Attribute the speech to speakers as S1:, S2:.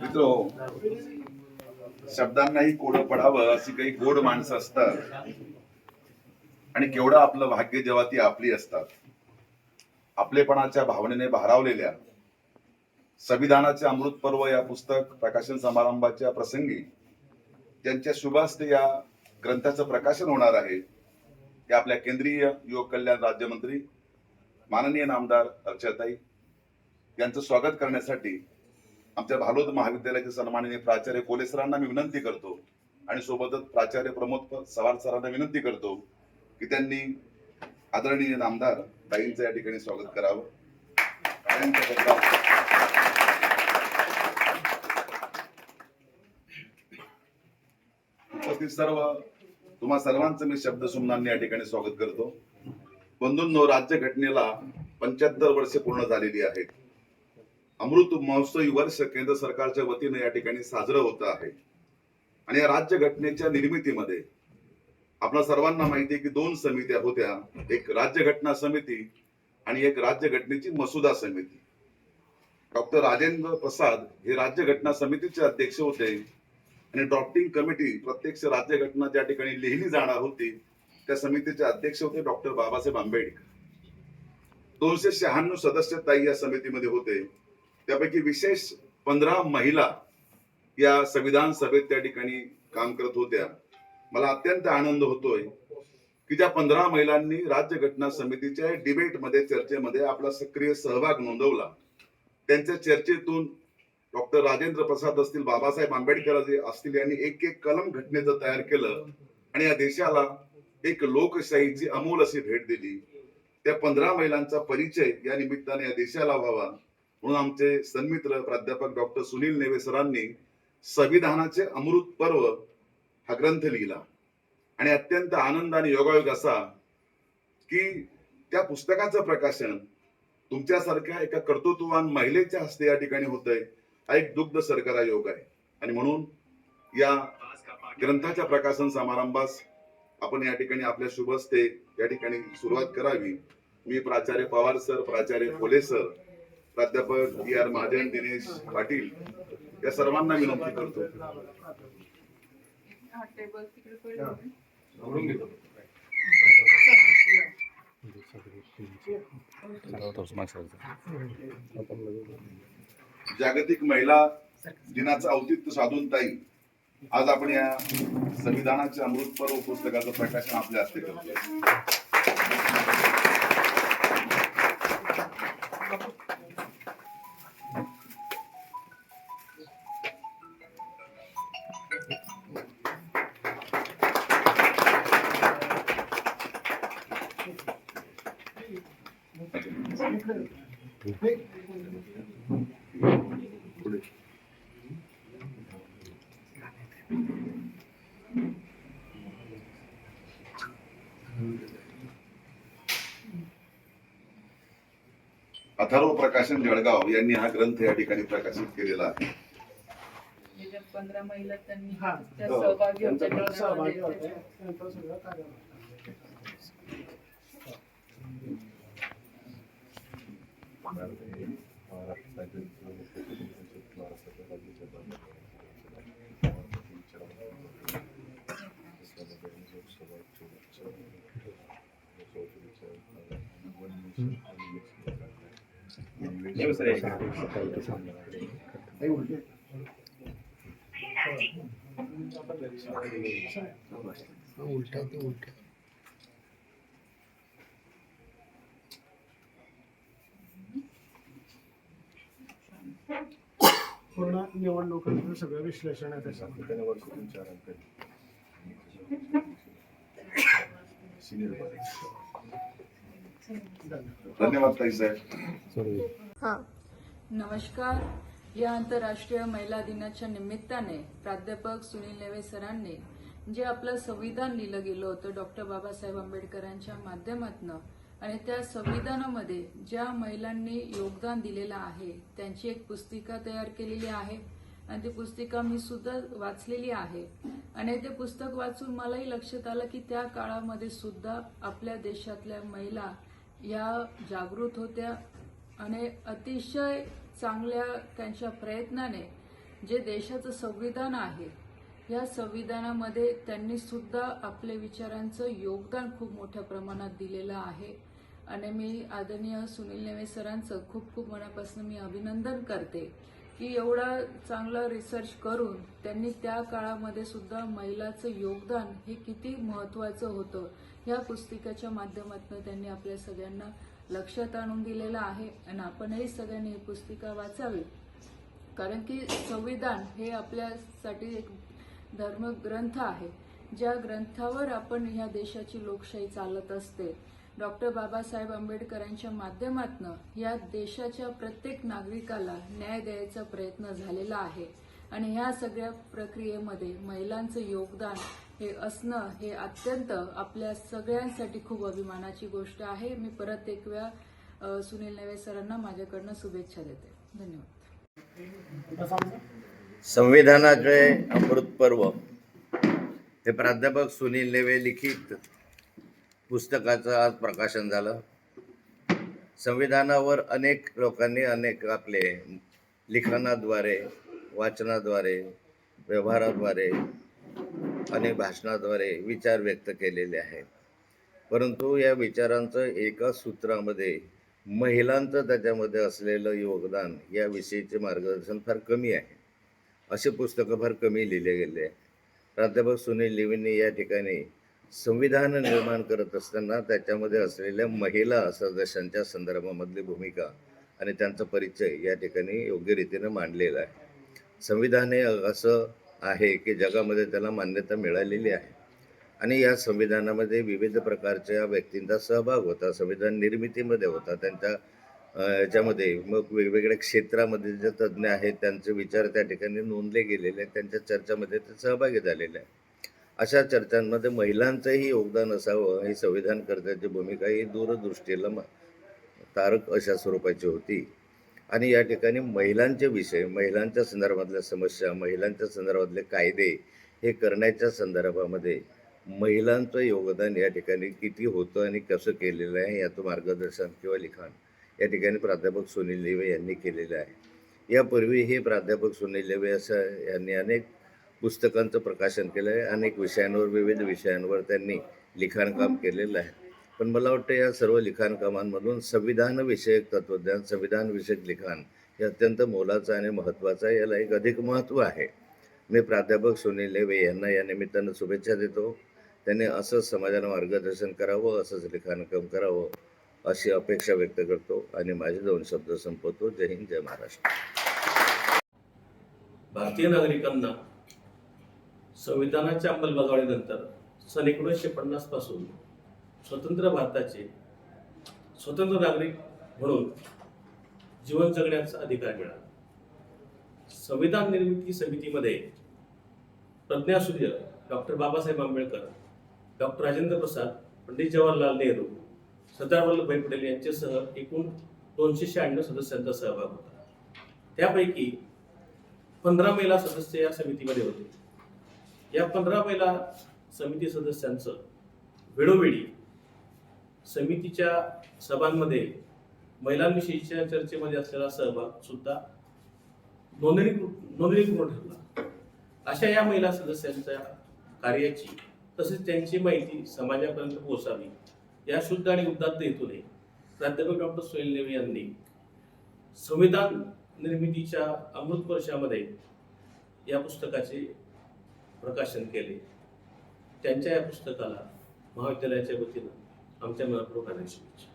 S1: मित्र शब्दांनाही कोड पडावं अशी काही गोड माणसं असतात. आणि केवढं आपलं भाग्य जेव्हा ती आपली असतात. आपलेपणाच्या भावनेने भारावलेल्या संविधानाचे अमृत पर्व या पुस्तक प्रकाशन समारंभाच्या प्रसंगी त्यांच्या शुभास्ते या ग्रंथाचं प्रकाशन होणार आहे. ते आपल्या केंद्रीय युवक कल्याण राज्यमंत्री माननीय नामदार अर्चताई यांचं स्वागत करण्यासाठी आमच्या भालोद महाविद्यालयाचे सन्माननीय प्राचार्य कोले सरांना मी विनंती करतो आणि सोबतच प्राचार्य प्रमोद सवार सरांना विनंती करतो की त्यांनी आदरणीय नामदार ताईंचं या ठिकाणी स्वागत करावं. उपस्थित सर्व तुम्हा सर्वांचं मी शब्द सुमनांनी या ठिकाणी स्वागत करतो. बंधूंनो राज्य घटनेला पंच्याहत्तर वर्ष पूर्ण झालेली आहेत. अमृत महोत्सवी वर्ष केंद्र सरकारच्या वतीने या ठिकाणी साजरं होत आहे. आणि या राज्य घटनेच्या निर्मितीमध्ये आपल्या सर्वांना माहिती आहे की दोन समित्या होत्या. एक राज्यघटना समिती आणि एक राज्यघटनेची मसुदा समिती. डॉक्टर राजेंद्र प्रसाद हे राज्य घटना समितीचे अध्यक्ष होते. आणि ड्रॉफ्टिंग कमिटी प्रत्यक्ष राज्य घटना ज्या ठिकाणी लिहिली जाणार होती त्या समितीचे अध्यक्ष होते डॉक्टर बाबासाहेब आंबेडकर. दोनशे शहाण्णव सदस्यताई या समितीमध्ये होते. त्यापैकी विशेष पंधरा महिला या संविधान सभेत त्या ठिकाणी काम करत होत्या. मला अत्यंत आनंद होतोय की ज्या पंधरा महिलांनी राज्य घटना समितीच्या डिबेटमध्ये चर्चेमध्ये आपला सक्रिय सहभाग नोंदवला. त्यांच्या चर्चेतून डॉक्टर राजेंद्र प्रसाद असतील बाबासाहेब आंबेडकर असतील यांनी एक एक कलम घटनेचं तयार केलं आणि या देशाला एक लोकशाहीची अमोल अशी भेट दिली. त्या पंधरा महिलांचा परिचय या निमित्ताने या देशाला व्हावा. म्हणून आमचे सन्मित्र प्राध्यापक डॉक्टर सुनील नेवे सरांनी संविधानाचे अमृत पर्व हा ग्रंथ लिहिला. आणि अत्यंत आनंद आणि योगायोग असा की त्या पुस्तकाचं प्रकाशन तुमच्यासारख्या एका कर्तृत्ववान महिलेच्या हस्ते या ठिकाणी होतंय. हा एक दुग्ध सरकारा योग आहे. आणि म्हणून या ग्रंथाच्या प्रकाशन समारंभास आपण या ठिकाणी आपल्या शुभ हस्ते या ठिकाणी सुरुवात करावी. मी प्राचार्य पवार सर प्राचार्य कोले सर प्राध्यापक डी आर महाजन दिनेश पाटील या सर्वांना विनंती करतो. जागतिक महिला दिनाचं औचित्य साधून ताई आज आपण या संविधानाच्या अमृतपर्व पुस्तकाचं प्रकाशन आपल्या हस्ते करतो अथर्व प्रकाशन जळगाव यांनी हा ग्रंथ या ठिकाणी प्रकाशित केलेला आहे
S2: हे पंधरा महिला त्यांनी
S3: हा.
S2: त्या. सहभागी.
S3: होते. त्यांचं सगळं कार्य होतं. नाही उलटे.
S4: उलटा ते उलटा
S3: पूर्ण निवडणुकांचं सगळं विश्लेषण आहे त्याच्यामध्ये.
S1: धन्यवाद ताई साहेब.
S4: हां.
S2: नमस्कार. या आंतरराष्ट्रीय महिला दिनाच्या निमित्ताने प्राध्यापक सुनील नेवे सरांनी जे आपलं संविधान लिहिलं गेलं होतं डॉक्टर बाबासाहेब आंबेडकरांच्या माध्यमातून आणि त्या संविधानामध्ये ज्या महिलांनी योगदान दिलेलं आहे त्यांची एक पुस्तिका तयार केलेली आहे. आणि ती पुस्तिका मी सुद्धा वाचलेली आहे. आणि ते पुस्तक वाचून मलाही लक्षात आलं की त्या काळामध्ये सुद्धा आपल्या देशातल्या महिला या जागृत होत्या. आणि अतिशय चांगल्या त्यांच्या प्रयत्नाने जे देशाचं संविधान आहे या संविधानामध्ये त्यांनी सुद्धा आपल्या विचारांचं योगदान खूप मोठ्या प्रमाणात दिलेलं आहे. आणि मी आदरणीय सुनील नेवे सरांचं खूप खूप मनापासून मी अभिनंदन करते की एवढा चांगला रिसर्च करून त्यांनी त्या काळामध्ये सुद्धा महिलाचं योगदान हे किती महत्वाचं होतं ह्या पुस्तिकेच्या माध्यमातून त्यांनी आपल्या सगळ्यांना लक्षात आणून दिलेलं आहे. आणि आपणही सगळ्यांनी ही पुस्तिका वाचावी. कारण की संविधान हे आपल्यासाठी एक धर्मग्रंथ आहे. ज्या ग्रंथावर आपण ह्या देशाची लोकशाही चालत असते डॉक्टर बाबासाहेब आंबेडकरांच्या माध्यमातून या देशाच्या प्रत्येक नागरिकाला न्याय द्यायचा प्रयत्न झालेला आहे. आणि ह्या सगळ्या प्रक्रियेमध्ये महिलांचं योगदान हे असणं हे अत्यंत आपल्या सगळ्यांसाठी खूप अभिमानाची गोष्ट आहे. मी परत एक वेळा सुनील नेवे सरांना माझ्याकडनं शुभेच्छा देते. धन्यवाद.
S5: संविधानाचे अमृत पर्व. हे प्राध्यापक सुनील नेवे लिखित पुस्तकाचं आज प्रकाशन झालं. संविधानावर अनेक लोकांनी अनेक आपले लिखाणाद्वारे वाचनाद्वारे व्यवहाराद्वारे आणि भाषणाद्वारे विचार व्यक्त केलेले आहेत. परंतु या विचारांचं एका सूत्रामध्ये महिलांचं त्याच्यामध्ये असलेलं योगदान याविषयीचे मार्गदर्शन फार कमी आहे. असे पुस्तकं फार कमी लिहिले गेले प्राध्यापक सुनील लिवींनी या ठिकाणी संविधान निर्माण करत असताना त्याच्यामध्ये असलेल्या महिला सदस्यांच्या संदर्भामधली भूमिका आणि त्यांचा परिचय या ठिकाणी योग्य रीतीनं मांडलेला आहे. संविधान हे असं आहे की जगामध्ये त्याला मान्यता मिळालेली आहे. आणि या संविधानामध्ये विविध प्रकारच्या व्यक्तींचा सहभाग होता संविधान निर्मितीमध्ये होता त्यांच्या याच्यामध्ये मग वेगवेगळ्या क्षेत्रामध्ये जे तज्ज्ञ आहेत त्यांचे विचार त्या ठिकाणी नोंदले गेलेले आहेत त्यांच्या चर्चामध्ये ते सहभागी झालेले आहे अशा चर्चांमध्ये महिलांचंही योगदान असावं ही संविधानकर्त्याची भूमिका ही दूरदृष्टीला तारक अशा स्वरूपाची होती. आणि या ठिकाणी महिलांचे विषय महिलांच्या संदर्भातल्या समस्या महिलांच्या संदर्भातले कायदे हे करण्याच्या संदर्भामध्ये महिलांचं योगदान या ठिकाणी किती होतं आणि कसं केलेलं आहे याचं मार्गदर्शन किंवा लिखाण या ठिकाणी प्राध्यापक सुनील लेवे यांनी केलेलं आहे. यापूर्वी हे प्राध्यापक सुनील लेवे असं यांनी अनेक पुस्तकांचं प्रकाशन केलं आहे अनेक विषयांवर विविध विषयांवर त्यांनी लिखाणकाम केलेलं आहे. पण मला वाटतं या सर्व लिखाणकामांमधून संविधानविषयक तत्त्वज्ञान संविधानविषयक लिखाण हे अत्यंत मोलाचं आणि महत्त्वाचं आहे. याला एक अधिक महत्त्व आहे. मी प्राध्यापक सुनील लेवे यांना या निमित्तानं शुभेच्छा देतो. त्यांनी असंच समाजाला मार्गदर्शन करावं असंच लिखाणकाम करावं अशी अपेक्षा व्यक्त करतो आणि माझे दोन शब्द संपवतो. जय हिंद जय महाराष्ट्र.
S6: भारतीय नागरिकांना संविधानाच्या अंमलबजावणीनंतर सन एकोणीसशे पन्नासपासून स्वतंत्र भारताचे स्वतंत्र नागरिक म्हणून जीवन जगण्याचा अधिकार मिळाला. संविधान निर्मिती समितीमध्ये प्रज्ञासूर्य डॉक्टर बाबासाहेब आंबेडकर डॉक्टर राजेंद्र प्रसाद पंडित जवाहरलाल नेहरू सरदार वल्लभभाई पटेल यांच्यासह एकूण दोनशे शहाण्णव सदस्यांचा सहभाग होता. त्यापैकी पंधरा महिला सदस्य या समितीमध्ये होते. या पंधरा महिला समिती सदस्यांचं वेळोवेळी समितीच्या सभांमध्ये महिलांविषयीच्या चर्चेमध्ये असलेला सहभाग सुद्धा नोंदणी नोंदणीपूर्ण ठरला अशा या महिला सदस्यांच्या कार्याची तसेच त्यांची माहिती समाजापर्यंत पोहोचावी या शुद्ध आणि उदात्त हेतूने प्राध्यापक डॉक्टर सुनील नेवे यांनी संविधान निर्मितीच्या अमृत वर्षामध्ये या पुस्तकाचे प्रकाशन केले. त्यांच्या या पुस्तकाला महाविद्यालयाच्या वतीनं आमच्या मनपूर्वक शुभेच्छा.